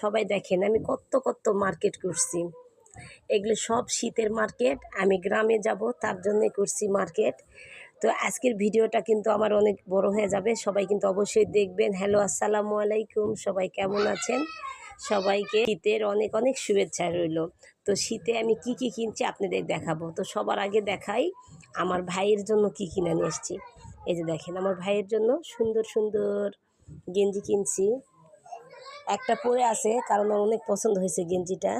সবাই দেখেন, আমি কত কত মার্কেট করছি। এগুলো সব শীতের মার্কেট, আমি গ্রামে যাব, তার জন্যে করছি মার্কেট। তো আজকের ভিডিওটা কিন্তু আমার অনেক বড় হয়ে যাবে, সবাই কিন্তু অবশ্যই দেখবেন। হ্যালো, আসসালামু আলাইকুম, সবাই কেমন আছেন? সবাইকে শীতের অনেক অনেক শুভেচ্ছা রইল। তো শীতে আমি কি কি কিনছি আপনাদের দেখাবো। তো সবার আগে দেখাই, আমার ভাইয়ের জন্য কি কিনে নিয়ে এসেছি। এই যে দেখেন, আমার ভাইয়ের জন্য সুন্দর সুন্দর গেঞ্জি কিনছি। একটা পরে আছে কারণ ওর অনেক পছন্দ হয়েছে গেঞ্জিটা।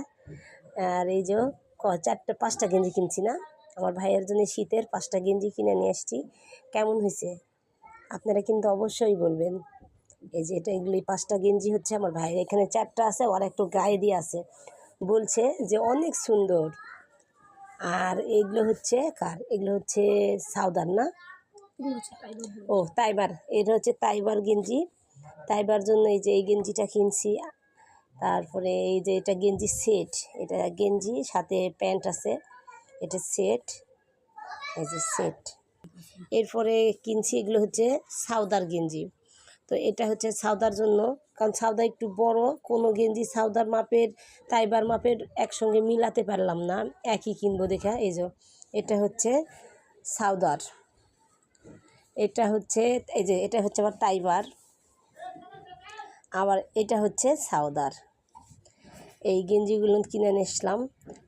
আর এই যে ক চারটা পাঁচটা গেঞ্জি কিনছি না? আমার ভাইয়ের জন্য শীতের পাঁচটা গেঞ্জি কিনে নিয়ে আসছি। কেমন হয়েছে? আপনারা কিন্তু অবশ্যই বলবেন। এই যে এটা এগুলো পাঁচটা গেঞ্জি হচ্ছে আমার ভাইয়ের। এখানে চারটা আছে আর একটু গায়ে দিয়ে আছে। বলছে যে অনেক সুন্দর। আর এগুলো হচ্ছে কার? এগুলো হচ্ছে সাউদার না? ও তাইবার। এটা হচ্ছে তাইবার গেঞ্জি। তাইবার জন্য এই যে এই গেঞ্জিটা কিনছি। তারপরে এই যে এটা গেঞ্জি সেট এটা গেঞ্জি, সাথে প্যান্ট আছে, এটা সেট এই যে সেট এরপরে কিনছি এগুলো হচ্ছে সাউদার গেঞ্জি। তো এটা হচ্ছে সাউদার জন্য, কারণ সাউদা একটু বড়, কোনো গেঞ্জি সাউদার মাপের, তাইবার মাপের একসঙ্গে মিলাতে পারলাম না, একই কিনবো দেখা, এই যে এটা হচ্ছে সাউদার। এটা হচ্ছে, এই যে এটা হচ্ছে আমার তাইবার। আবার এটা হচ্ছে সাউদার এই গেঞ্জিগুলো কিনে নিয়ে এসলাম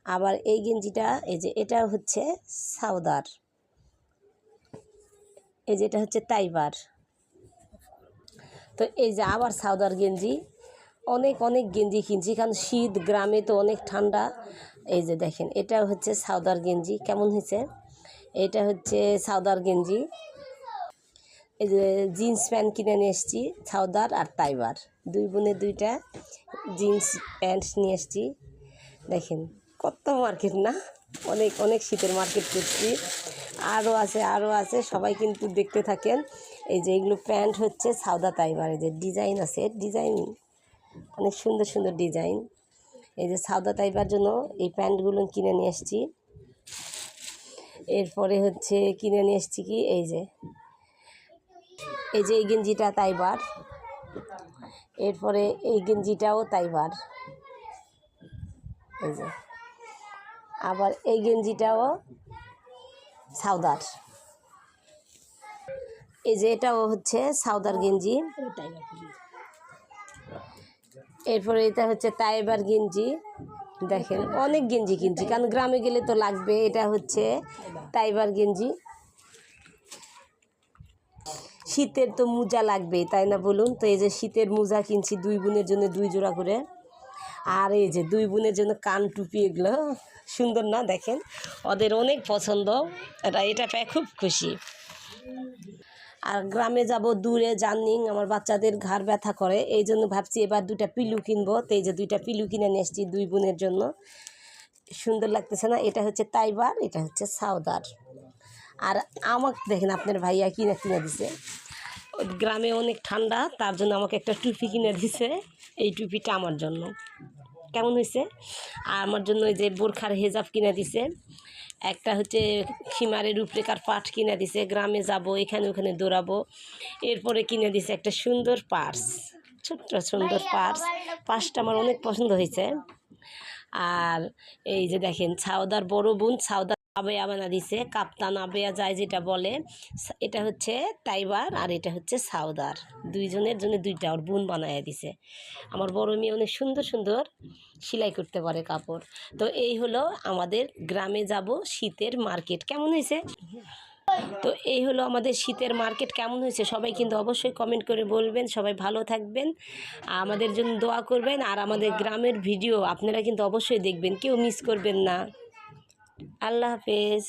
আবার এই গেঞ্জিটা, এই যে এটা হচ্ছে সাউদার এই যে এটা হচ্ছে তাইবার। তো এই যে আবার সাউদার গেঞ্জি। অনেক অনেক গেঞ্জি কিনছি। কারণ শীত, গ্রামে তো অনেক ঠান্ডা। এই যে দেখেন, এটা হচ্ছে সাউদার গেঞ্জি। কেমন হয়েছে? এটা হচ্ছে সাউদার গেঞ্জি। এই যে জিন্স প্যান্ট কিনে নিয়ে এসেছি, ছাউদার আর তাইবার দুই বোনের দুইটা জিন্স প্যান্ট নিয়ে এসেছি। দেখেন, কত মার্কেট না? অনেক অনেক শীতের মার্কেট করছি। আরও আছে আরও আছে, সবাই কিন্তু দেখতে থাকেন। এই যে এগুলো প্যান্ট হচ্ছে সাউদা এই যে ডিজাইন আছে, ডিজাইন, অনেক সুন্দর সুন্দর ডিজাইন। এই যে সাউদা তাইবার জন্য এই প্যান্টগুলো কিনে নিয়ে এসেছি। এরপরে হচ্ছে কিনে নিয়ে এসেছি কি? এই যে এই যে এই গেঞ্জিটা তাইবার। এরপরে এই গেঞ্জিটাও তাইবার। এই যে। আবার এই গেঞ্জিটাও সাউদার। এই যে এটাও হচ্ছে সাউদার গেঞ্জি। এরপরে এটা হচ্ছে তাইবার গেঞ্জি। দেখেন, অনেক গেঞ্জি কিনছি কারণ গ্রামে গেলে তো লাগবে, এটা হচ্ছে তাইবার গেঞ্জি। শীতের তো মোজা লাগবে তাই না বলুন? তো এই যে শীতের মোজা কিনছি দুই বোনের জন্য দুই জোড়া করে। আর এই যে দুই বোনের জন্য কান টুপি এগুলো, সুন্দর না দেখেন? ওদের অনেক পছন্দ, এটা এটা পেয়ে খুব খুশি। আর গ্রামে যাব, দূরে জার্নিং, আমার বাচ্চাদের ঘাড় ব্যথা করে, এই জন্য ভাবছি এবার দুটা পিলু কিনবো। তো এই যে দুইটা পিলু কিনে নিয়ে এসেছি দুই বোনের জন্য। সুন্দর লাগতেছে না? এটা হচ্ছে তাইবার, এটা হচ্ছে সাউদার আর আমাকে দেখেন আপনার ভাইয়া কিনে কিনে দিছে। গ্রামে অনেক ঠান্ডা, তার জন্য আমাকে একটা টুপি কিনে দিছে। এই টুপিটা আমার জন্য। কেমন হয়েছে? আর আমার জন্য ওই যে বোরখার হেজাব কিনে দিছে। একটা হচ্ছে খিমারের রূপরেখার পাট কিনে দিছে। গ্রামে যাব, এখানে ওখানে দৌড়াবো। এরপরে কিনে দিছে একটা সুন্দর পার্স, ছোট্ট সুন্দর পার্স। পার্সটা আমার অনেক পছন্দ হয়েছে। আর এই যে দেখেন, ছাওদার বড় বোন ছাওদার আবেয়া বানা দিছে, কাপ্তান আবেয়া যায় যেটা বলে এটা হচ্ছে তাইবার আর এটা হচ্ছে সাউদার দুইজনের জন্য দুইটা ওর বোন বানায় দিছে। আমার বড় মেয়ে অনেক সুন্দর সুন্দর সেলাই করতে পারে কাপড়। তো এই হলো আমাদের গ্রামে যাব শীতের মার্কেট। কেমন হয়েছে? তো এই হলো আমাদের শীতের মার্কেট কেমন হয়েছে? সবাই কিন্তু অবশ্যই কমেন্ট করে বলবেন, সবাই ভালো থাকবেন, আমাদের জন্য দোয়া করবেন আর আমাদের গ্রামের ভিডিও আপনারা কিন্তু অবশ্যই দেখবেন, কেউ মিস করবেন না। আল্লাহ হাফেজ